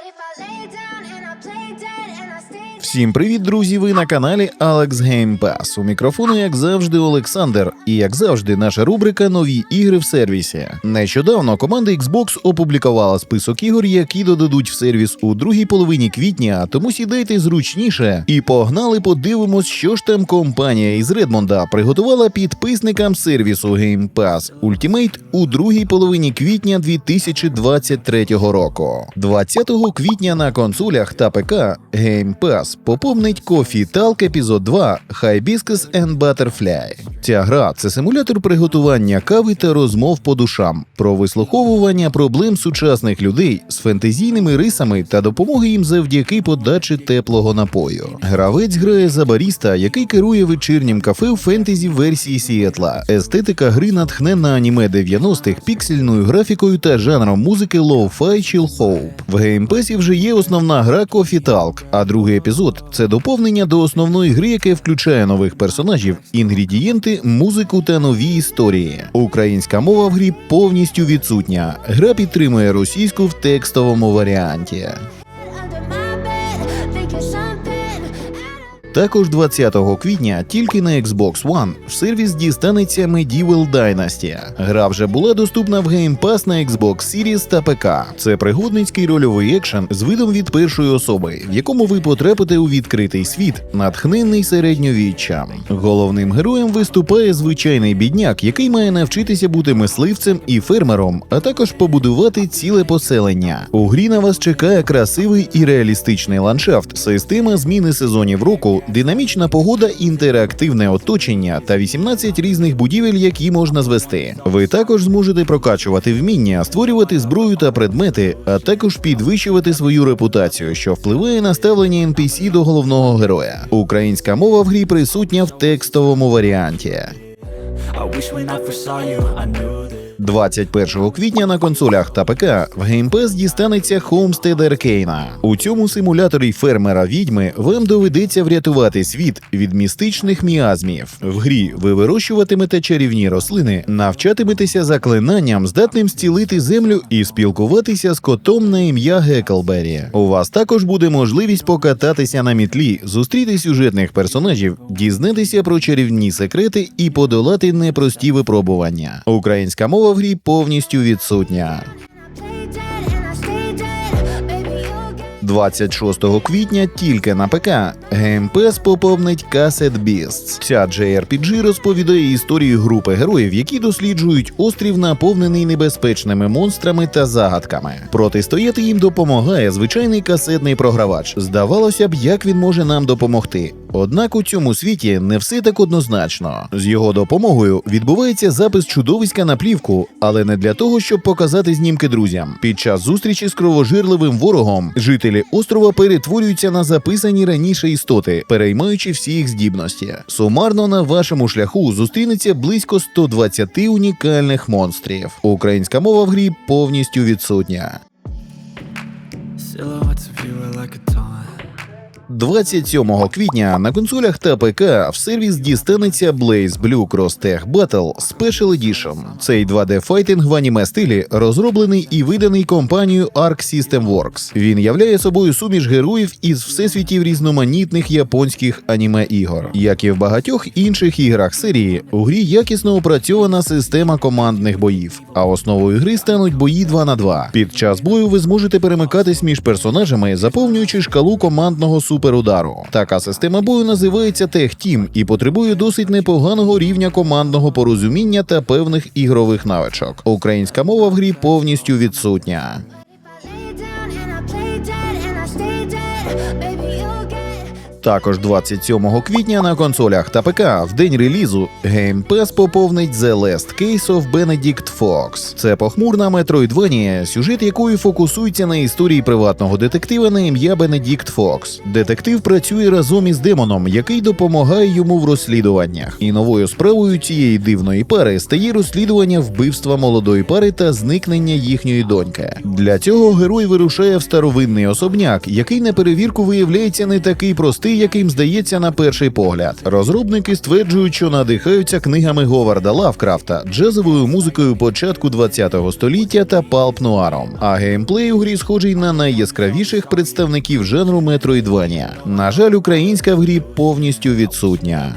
But if I lay down Всім привіт, друзі! Ви на каналі Alex Game Pass. У мікрофону, як завжди, Олександр. І як завжди, наша рубрика Нові ігри в сервісі. Нещодавно команда Xbox опублікувала список ігор, які додадуть в сервіс у другій половині квітня, тому сідайте зручніше і погнали, подивимось, що ж там компанія із Редмонда приготувала підписникам сервісу Game Pass Ultimate у другій половині квітня 2023 року. 20 квітня на консолях та ПК Game Pass поповнить Coffee Talk епізод 2 Hibiscus and Butterfly. Ця гра це симулятор приготування кави та розмов по душам, про вислуховування проблем сучасних людей з фентезійними рисами та допомоги їм завдяки подачі теплого напою. Гравець грає за баріста, який керує вечірнім кафе у фентезі версії Сіетла. Естетика гри натхнена аніме 90-х, піксельною графікою та жанром музики Lo-Fi Chill Hope. В геймпесі вже є основна гра Talk, а другий епізод це доповнення до основної гри, яке включає нових персонажів, інгредієнти, музику та нові історії. Українська мова в грі повністю відсутня. Гра підтримує російську в текстовому варіанті. Також 20 квітня тільки на Xbox One в сервіс дістанеться Medieval Dynasty. Гра вже була доступна в Game Pass на Xbox Series та ПК. Це пригодницький рольовий екшен з видом від першої особи, в якому ви потрапите у відкритий світ, натхнений середньовіччям. Головним героєм виступає звичайний бідняк, який має навчитися бути мисливцем і фермером, а також побудувати ціле поселення. У грі на вас чекає красивий і реалістичний ландшафт, система зміни сезонів року, динамічна погода, інтерактивне оточення та 18 різних будівель, які можна звести. Ви також зможете прокачувати вміння, створювати зброю та предмети, а також підвищувати свою репутацію, що впливає на ставлення NPC до головного героя. Українська мова в грі присутня в текстовому варіанті. I wish when I first saw you, I knew that. 21 квітня на консолях та ПК в Pass дістанеться Homestead Arcana. У цьому симуляторі фермера відьми вам доведеться врятувати світ від містичних міазмів. В грі ви вирощуватимете чарівні рослини, навчатиметеся заклинанням, здатним зцілити землю і спілкуватися з котом на ім'я Геклбері. У вас також буде можливість покататися на мітлі, зустріти сюжетних персонажів, дізнатися про чарівні секрети і подолати непрості випробування. Українська мова в грі повністю відсутня. Play dead and I stay dead. Baby, you'll get. 26 квітня тільки на ПК Game поповнить Cassette Beasts. Ця JRPG розповідає історію групи героїв, які досліджують острів, наповнений небезпечними монстрами та загадками. Протистояти їм допомагає звичайний касетний програвач. Здавалося б, як він може нам допомогти. Однак у цьому світі не все так однозначно. З його допомогою відбувається запис чудовиська на плівку, але не для того, щоб показати знімки друзям. Під час зустрічі з кровожирливим ворогом жителі острова перетворюються на записані раніше істоти, переймаючи всі їх здібності. Сумарно на вашому шляху зустрінеться близько 120 унікальних монстрів. Українська мова в грі повністю відсутня. Silhouettes of you are like a taunt. 27 квітня на консолях та ПК в сервіс дістанеться Blaze Blue Cross Tag Battle Special Edition. Цей 2D файтинг в аніме стилі розроблений і виданий компанією Arc System Works. Він являє собою суміш героїв із всесвітів різноманітних японських аніме ігор. Як і в багатьох інших іграх серії, у грі якісно опрацьована система командних боїв, а основою гри стануть бої 2 на 2. Під час бою ви зможете перемикатись між персонажами, заповнюючи шкалу командного суперудару. Така система бою називається Team і потребує досить непоганого рівня командного порозуміння та певних ігрових навичок. Українська мова в грі повністю відсутня. Також 27 квітня на консолях та ПК в день релізу Game Pass поповнить The Last Case of Benedict Fox. Це похмурна метроїдванія, сюжет якої фокусується на історії приватного детектива на ім'я Бенедікт Фокс. Детектив працює разом із демоном, який допомагає йому в розслідуваннях. І новою справою цієї дивної пари стає розслідування вбивства молодої пари та зникнення їхньої доньки. Для цього герой вирушає в старовинний особняк, який на перевірку виявляється не такий простий. Те, яким здається на перший погляд. Розробники стверджують, що надихаються книгами Говарда Лавкрафта, джазовою музикою початку 20-го століття та палп-нуаром. А геймплей у грі схожий на найяскравіших представників жанру Metroidvania. На жаль, українська в грі повністю відсутня.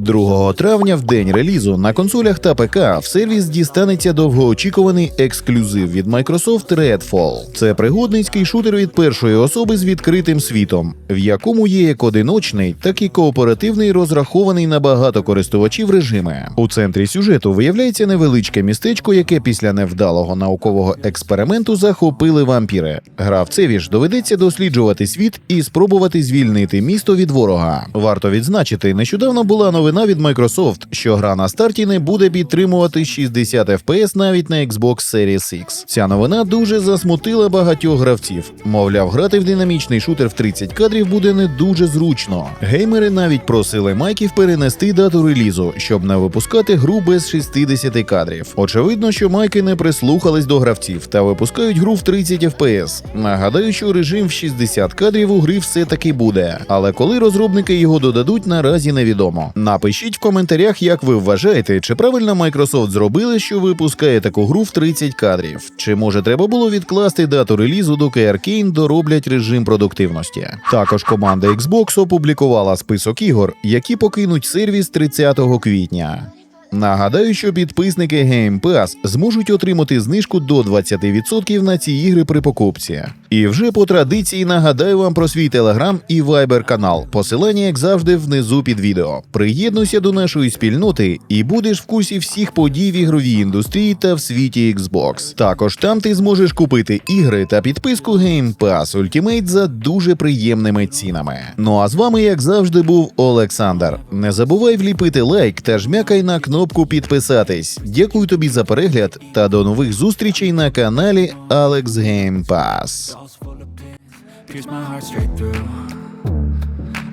I love you, it's stupid. When I'm alone with you, I never feel lucid. 2 травня, в день релізу, на консолях та ПК в сервіс дістанеться довгоочікуваний ексклюзив від Microsoft Redfall. Це пригодницький шутер від першої особи з відкритим світом, в якому є як одиночний, так і кооперативний, розрахований на багато користувачів режими. У центрі сюжету виявляється невеличке містечко, яке після невдалого наукового експерименту захопили вампіри. Гравцеві ж доведеться досліджувати світ і спробувати звільнити місто від ворога. Варто відзначити, нещодавно була новина від Microsoft, що гра на старті не буде підтримувати 60 FPS навіть на Xbox Series X. Ця новина дуже засмутила багатьох гравців. Мовляв, грати в динамічний шутер в 30 кадрів буде не дуже зручно. Геймери навіть просили майків перенести дату релізу, щоб не випускати гру без 60 кадрів. Очевидно, що майки не прислухались до гравців та випускають гру в 30 FPS. Нагадаю, що режим в 60 кадрів у гри все таки буде, але коли розробники його додадуть, наразі невідомо. Напишіть в коментарях, як ви вважаєте, чи правильно Microsoft зробили, що випускає таку гру в 30 кадрів, чи може треба було відкласти дату релізу, доки Arkane дороблять режим продуктивності. Також команда Xbox опублікувала список ігор, які покинуть сервіс 30 квітня. Нагадаю, що підписники Game Pass зможуть отримати знижку до 20% на ці ігри при покупці. І вже по традиції нагадаю вам про свій телеграм і вайбер канал. Посилання, як завжди, внизу під відео. Приєднуйся до нашої спільноти і будеш в курсі всіх подій в ігровій індустрії та в світі Xbox. Також там ти зможеш купити ігри та підписку Game Pass Ultimate за дуже приємними цінами. Ну а з вами, як завжди, був Олександр. Не забувай вліпити лайк та жмякай на кнопку підписатись. Дякую тобі за перегляд та до нових зустрічей на каналі Alex Game Pass. Walls full of pain, pierce my heart straight through.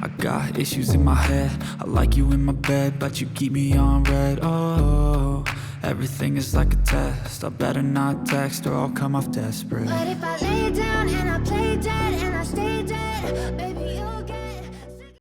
I got issues in my head. I like you in my bed, but you keep me on red. Oh, everything is like a test. I better not text or I'll come off desperate. But if I lay down and I play dead and I stay dead, baby,